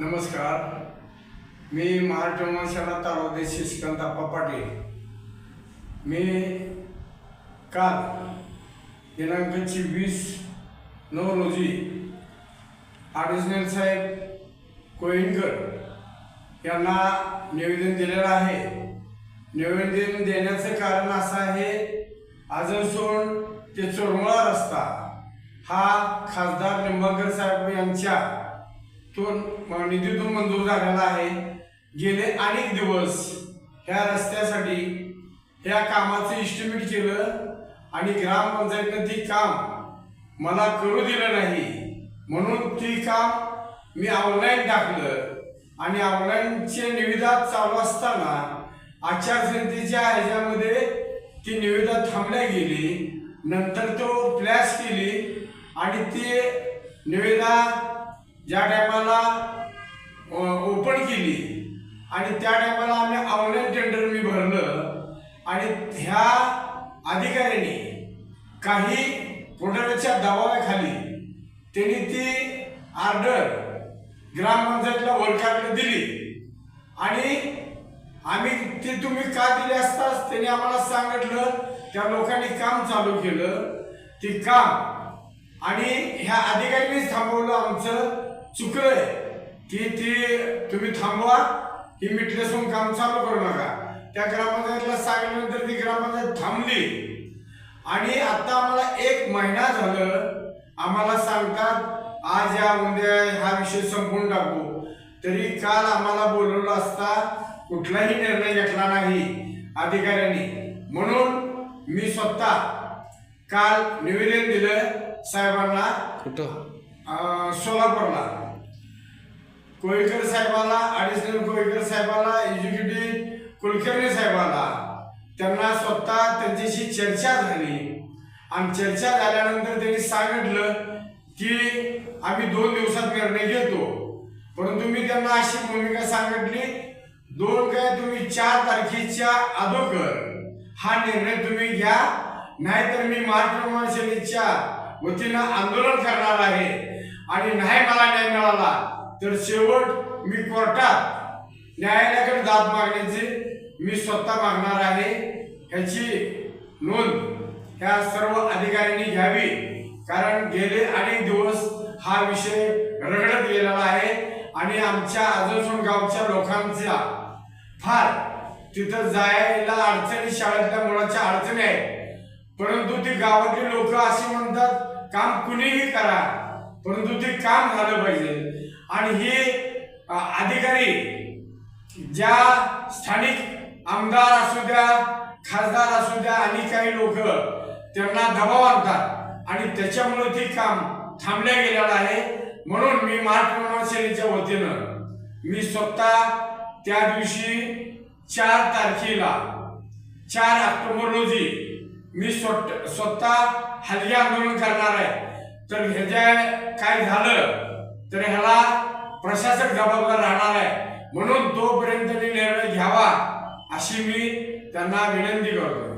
नमस्कार. मी महाराष्ट्र वंशाला तारोदे शशिकांत पाटील. मी काल दिनांक चोवीस नऊ रोजी ॲडिशनल साहेब कोईनकर यांना निवेदन दिलेलं आहे. निवेदन देण्याचं कारण असं आहे आजनसोड ते चोरमळा रस्ता. हा खासदार निंबाळकर साहेब यांच्या तो निधीतून मंजूर झालेला आहे. गेले अनेक दिवस ह्या रस्त्यासाठी ह्या कामाचं इस्टिमेट केलं आणि ग्रामपंचायतनं ती काम मला करू दिलं नाही. म्हणून ती काम मी ऑनलाईन टाकलं आणि ऑनलाईनचे निविदा चालू असताना आचारसंहितेच्या ह्याच्यामध्ये ती निविदा थांबल्या गेली. नंतर तो फ्लॅश केली आणि ती निविदा ज्या टायमाला ओपन केली आणि त्या टायमाला आम्ही ऑनलाईन टेंडर मी भरलं आणि ह्या अधिकाऱ्यांनी काही पुढाऱ्याच्या दबावाखाली त्यांनी ती ऑर्डर ग्रामपंचायतला ओळखाकडे दिली. आणि आम्ही ते तुम्ही का दिले असताच त्यांनी आम्हाला सांगितलं त्या लोकांनी काम चालू केलं. ते काम आणि ह्या अधिकाऱ्यांनीच थांबवलं. चुकलंय. की ती तुम्ही थांबवा. ही मिटल्यासून काम चालू करू नका. त्या ग्रामपंचायतला सांगितल्यानंतर ती ग्रामपंचायत थांबली. आणि आता आम्हाला एक महिना झालं आम्हाला सांगतात आज या उद्या हा विषय संपवून टाकू. तरी काल आम्हाला बोलवलं असता कुठलाही निर्णय घेतला नाही अधिकाऱ्यांनी. म्हणून मी स्वतः काल निवेदन दिलं साहेबांना कुठं? सोलापूरला. कोळीकर साहेबाला ॲडिशनल कोळीकर साहेबाला एक्झिक्युटिव्ह कुलकर्णी साहेबाला. त्यांना स्वतः त्यांच्याशी चर्चा झाली. आणि चर्चा झाल्यानंतर त्यांनी सांगितलं की आम्ही दोन दिवसात निर्णय घेतो. परंतु मी त्यांना अशी भूमिका सांगितली दोन काय तुम्ही चार तारखेच्या अगोदर हा निर्णय तुम्ही घ्या. नाहीतर मी महाराष्ट्र महासेनेच्या वतीनं आंदोलन करणार आहे. आणि नाही मला न्याय मिळाला. तर शेवट मी कोर्टात न्यायालयाकडे दाद मागण्याची मी स्वतः मागणार आहे. ह्याची नोंद ह्या सर्व अधिकाऱ्यांनी घ्यावी. कारण गेले अनेक दिवस हा विषय रगडत गेलेला आहे. आणि आमच्या अजून गावच्या लोकांच्या फार तिथं जायला अडचणी शाळेतल्या मुलाच्या अडचणी आहेत. परंतु ती गावातली लोक अशी म्हणतात काम कुणीही करा. परंतु ते काम झालं पाहिजे. आणि हे अधिकारी ज्या स्थानिक आमदार असू द्या खासदार असू द्या आणि काही लोक त्यांना दबाव आणतात. आणि त्याच्यामुळे ते काम थांबल्या गेलेलं आहे. म्हणून मी महाराष्ट्र सेनेच्या वतीनं मी स्वतः त्या दिवशी चार तारखेला चार ऑक्टोबर रोजी मी स्वतः हलगी आंदोलन करणार आहे. तर ह्याच्या काय झालं? तर ह्याला प्रशासक जबाबदार राहणार आहे. म्हणून तोपर्यंत निर्णय घ्यावा अशी मी त्यांना विनंती करतो